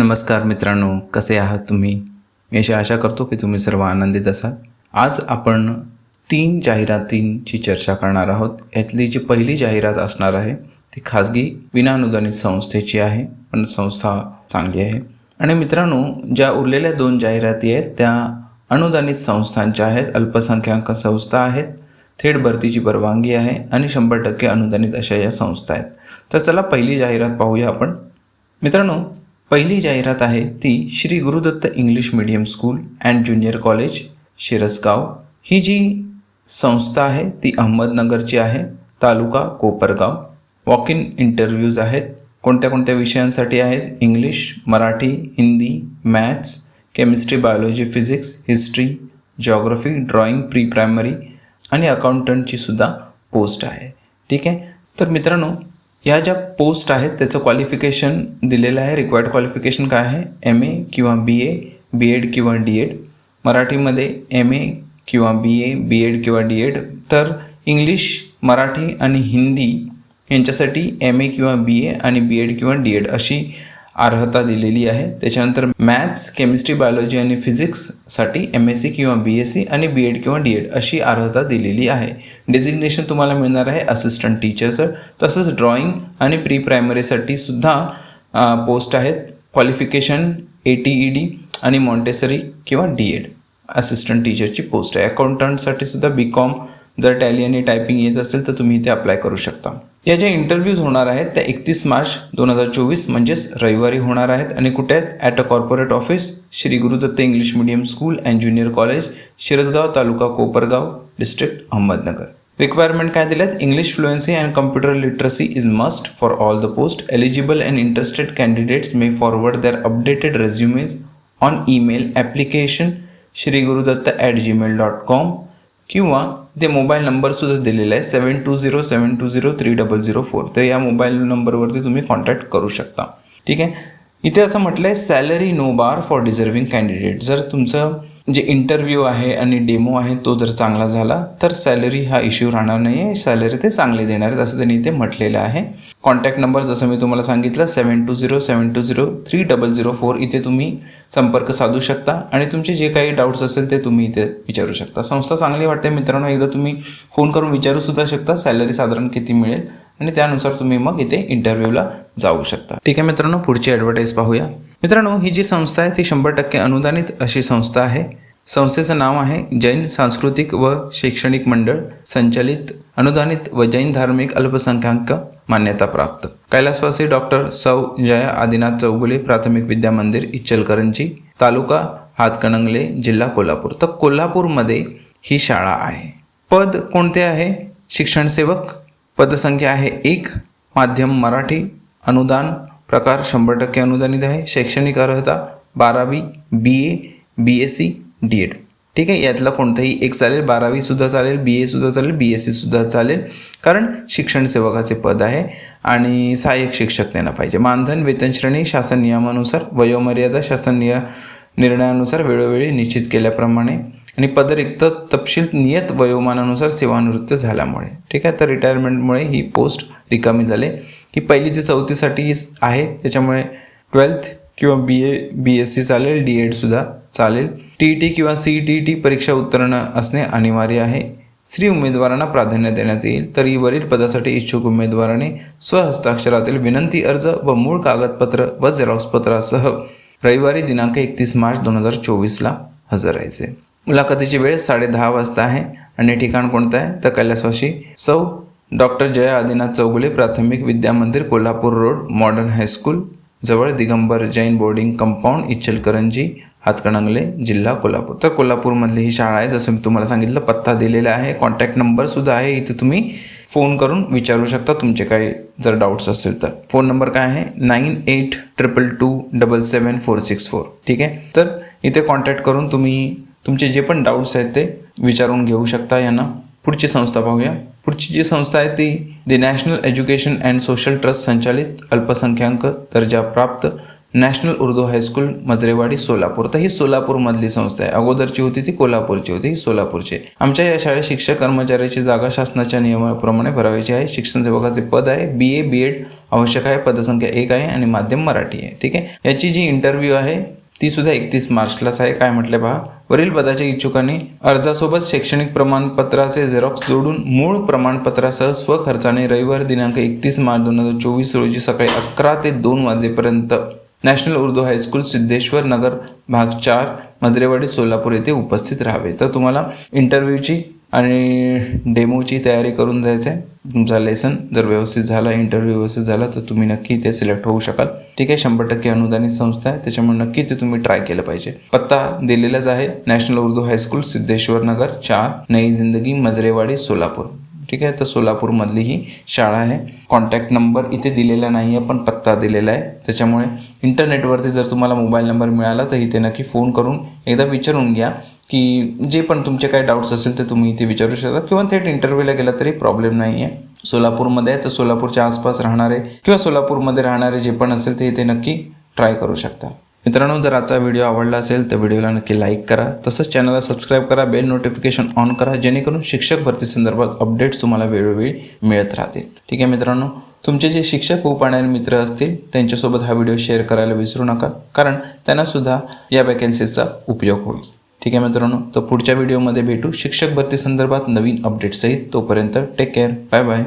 नमस्कार मित्रांनो कसे आहात तुम्ही? मी अशी आशा करतो की तुम्ही सर्व आनंदित असाल. आज आपण तीन जाहिरातींची चर्चा करणार आहोत. यातली जी पहिली जाहिरात असणार आहे ती खाजगी विनाअनुदानित संस्थेची आहे पण संस्था चांगली आहे. आणि मित्रांनो ज्या उरलेल्या दोन जाहिराती आहेत त्या अनुदानित संस्थांच्या आहेत अल्पसंख्याक संस्था आहेत थेट भरतीची परवानगी आहे आणि शंभर टक्के अनुदानित अशा या संस्था आहेत. तर चला पहिली जाहिरात पाहूया आपण. मित्रांनो पहिली जाहिरात आहे ती Shri Gurudatt English medium school and junior college Shirasgaon. ही जी संस्था आहे ती अहमदनगरची आहे taluka Kopargaon. Walk in interviews आहेत कोणत्या कोणत्या विषयांसाठी आहेत? English Marathi Hindi maths chemistry biology physics history geography drawing pre primary आणि अकाउंटंटची सुद्धा पोस्ट आहे. ठीक आहे? तर मित्रांनो या ज्या पोस्ट आहेत त्याचं क्वालिफिकेशन दिलेलं आहे. रिक्वायर्ड क्वालिफिकेशन काय आहे? एम ए किंवा बी ए बी एड किंवा डी एड मराठीमध्ये एम ए किंवा बी ए बी एड किंवा डी एड तर इंग्लिश मराठी आणि हिंदी यांच्यासाठी एम ए किंवा बी ए आणि बी एड किंवा डी एड अशी अर्हता दिलेली आहे. त्याच्यानंतर मॅथ्स केमिस्ट्री बायोलॉजी आणि फिजिक्ससाठी एम एस सी किंवा बी एस सी आणि बी एड किंवा डी एड अशी अर्हता दिलेली आहे. डेझिग्नेशन तुम्हाला मिळणार आहे असिस्टंट टीचरचं तसंच ड्रॉइंग आणि प्री प्रायमरीसाठी सुद्धा पोस्ट आहेत. Qualification A T E D आणि मॉन्टेसरी किंवा डी एड असिस्टंट टीचरची पोस्ट आहे. अकाउंटंटसाठी सुद्धा बी कॉम जर टॅली आणि टायपिंग येत असेल तर तुम्ही इथे अप्लाय करू शकता. या ज्या इंटरव्ह्यूज होणार आहेत त्या एकतीस मार्च दोन हजार चोवीस म्हणजेच रविवारी होणार आहेत. आणि कुठे आहेत? At a corporate office Shri Gurudatt English medium school and junior college Shirasgaon taluka Kopargaon district Ahmednagar. Requirement काय दिल्यात? English fluency and computer literacy is must for all the post eligible and interested candidates may forward their updated resumes on email application Shri Gurudatt at Gmail dot com किंवा ते mobile नंबरसुद्धा दिलेला आहे seven two zero seven two zero three double zero four. तर या mobile नंबरवरती तुम्ही contact करू शकता. ठीक आहे? इथे असं म्हटलं आहे salary no bar for deserving candidate. जर तुमचं जे इंटरव्ह्यू आहे आणि डेमो आहे तो जर चांगला झाला तर सॅलरी हा इश्यू राहणार नाही आहे सॅलरी ते चांगले देणार आहेत असं त्यांनी इथे म्हटलेलं आहे. कॉन्टॅक्ट नंबर जसं मी तुम्हाला सांगितलं seven two zero seven two zero three double zero four इथे तुम्ही संपर्क साधू शकता आणि तुमचे जे काही डाऊट्स असेल ते तुम्ही इथे विचारू शकता. संस्था चांगली वाटते मित्रांनो एकदा तुम्ही फोन करून विचारू सुद्धा शकता सॅलरी साधारण किती मिळेल. आणि त्यानुसार तुम्ही मग इथे इंटरव्ह्यूला जाऊ शकता. ठीक आहे मित्रांनो पुढची ॲडव्हर्टाईज पाहूया. मित्रांनो ही जी संस्था आहे ती शंभर टक्के अनुदानित अशी संस्था आहे. संस्थेचं नाव आहे जैन सांस्कृतिक व शैक्षणिक मंडळ संचालित अनुदानित व जैन धार्मिक अल्पसंख्याक मान्यता प्राप्त. कैलासवासी डॉक्टर सौ जया आदिनाथ चौगुले प्राथमिक विद्या मंदिर इचलकरंजी तालुका हातकणंगले जिल्हा कोल्हापूर. तर कोल्हापूरमध्ये ही शाळा आहे. पद कोणते आहे? शिक्षणसेवक पदसंख्या आहे एक माध्यम मराठी अनुदान प्रकार शंभर टक्के अनुदानित आहे शैक्षणिक अर्हता बारावी B A B S C D Ed ठीक आहे यातला कोणताही एक चालेल बारावीसुद्धा चालेल बी एसुद्धा चालेल बी एस सीसुद्धा चालेल कारण शिक्षण सेवकाचे पद आहे आणि सहाय्यक शिक्षक त्यांना पाहिजे. मानधन वेतनश्रेणी शासन नियमानुसार वयोमर्यादा शासन निय निर्णयानुसार वेळोवेळी निश्चित केल्याप्रमाणे आणि पदरिक्त तपशील नियत वयोमानानुसार सेवानिवृत्त झाल्यामुळे. ठीक आहे? तर रिटायरमेंटमुळे ही पोस्ट रिकामी झाले. ही पहिली जी चौथीसाठी आहे. त्याच्यामुळे ट्वेल्थ किंवा B A B S C चालेल. डी एडसुद्धा चालेल. टी ई टी किंवा सी टी टी परीक्षा उत्तीर्ण असणे अनिवार्य आहे. स्त्री उमेदवारांना प्राधान्य देण्यात येईल. तर वरील पदासाठी इच्छुक उमेदवाराने स्वहस्ताक्षरातील विनंती अर्ज व मूळ कागदपत्र व झेरॉक्सपत्रासह रविवारी दिनांक एकतीस मार्च दोन हजार चोवीसला हजर राहायचे. मुलाखतीची वेळ साडेदहा वाजता आहे. आणि ठिकाण कोणतं आहे? तर कैलासवाशी सौ. डॉक्टर जया आदिनाथ चौगुले प्राथमिक विद्या मंदिर कोल्हापूर रोड मॉडर्न हायस्कूल जवळ दिगंबर जैन बोर्डिंग कंपाऊंड इचलकरंजी हातकणंगले जिल्हा कोल्हापूर. तर कोल्हापूरमधली ही शाळा आहे जसं मी तुम्हाला सांगितलं पत्ता दिलेला आहे कॉन्टॅक्ट नंबरसुद्धा आहे. इथे तुम्ही फोन करून विचारू शकता तुमचे काही जर डाऊट्स असेल तर. फोन नंबर काय आहे? Nine eight triple two double seven four six four ठीक आहे? तर इथे कॉन्टॅक्ट करून तुम्ही तुमचे जे पण डाऊट्स आहेत ते विचारून घेऊ शकता यांना. पुढची संस्था पाहूया. पुढची जी संस्था आहे ती the national education and social trust संचालित अल्पसंख्याक दर्जा प्राप्त national Urdu high school Majrewadi Solapur. तर ही सोलापूरमधली संस्था आहे. अगोदरची होती ती कोल्हापूरची होती. ही सोलापूरची आमच्या या शाळेत शिक्षक कर्मचाऱ्याची जागा शासनाच्या नियमाप्रमाणे भरावायची आहे. शिक्षण सेवकाचे पद आहे. बी ए बी एड आवश्यक आहे. पदसंख्या एक आहे आणि माध्यम मराठी आहे. ठीक आहे? याची जी इंटरव्ह्यू आहे ती सुद्धा एकतीस मार्चलाच आहे. काय म्हटलं पहा? वरील पदाच्या इच्छुकांनी अर्जासोबत शैक्षणिक प्रमाणपत्राचे झेरॉक्स जोडून मूळ प्रमाणपत्रासह स्वखर्चाने रविवार दिनांक एकतीस मार्च दोन हजार चोवीस रोजी सकाळी अकरा ते दोन वाजेपर्यंत national Urdu high school Siddheshwar Nagar भाग चार मजरेवाडी सोलापूर येथे उपस्थित राहावे. तर तुम्हाला इंटरव्ह्यूची आणि डेमोची तयारी करून जायचं आहे तुमचा लेसन जर व्यवस्थित झाला इंटरव्ह्यू व्यवस्थित झाला तर तुम्ही नक्की ते सिलेक्ट होऊ शकाल. ठीक आहे शंभर टक्के अनुदानित संस्था आहे. त्याच्यामुळे नक्की ते तुम्ही ट्राय केलं पाहिजे. पत्ता दिलेलाच आहे. National Urdu high school Siddheshwar Nagar चार नई जिंदगी मजरेवाडी सोलापूर. ठीक आहे तर सोलापूरमधली ही शाळा आहे. कॉन्टॅक्ट नंबर इथे दिलेला नाही आहे पण पत्ता दिलेला आहे. त्याच्यामुळे इंटरनेटवरती जर तुम्हाला मोबाईल नंबर मिळाला तर इथे नक्की फोन करून एकदा विचारून घ्या. की जे पण तुमचे काही डाऊट्स असेल ते तुम्ही इथे विचारू शकता. किंवा थेट इंटरव्ह्यूला गेला तरी प्रॉब्लेम नाही आहे सोलापूरमध्ये आहे तर सोलापूरच्या आसपास राहणारे किंवा सोलापूरमध्ये राहणारे जे पण असेल ते इथे नक्की ट्राय करू शकता. मित्रांनो जर आजचा व्हिडिओ आवडला असेल तर व्हिडिओला नक्की लाईक करा. तसंच चॅनलला सबस्क्राईब करा बेल नोटिफिकेशन ऑन करा जेणेकरून शिक्षक भरती संदर्भात अपडेट्स तुम्हाला वेळोवेळी मिळत राहतील. ठीक आहे मित्रांनो तुमचे जे शिक्षक होऊ पाहणारे मित्र असतील त्यांच्यासोबत हा व्हिडिओ शेअर करायला विसरू नका कारण त्यांनासुद्धा या वॅकन्सीचा उपयोग होईल. ठीक आहे मित्रांनो तर पुढच्या व्हिडिओमध्ये भेटू. शिक्षक भरती संदर्भात नवीन अपडेट्ससहित तोपर्यंत टेक केअर बाय बाय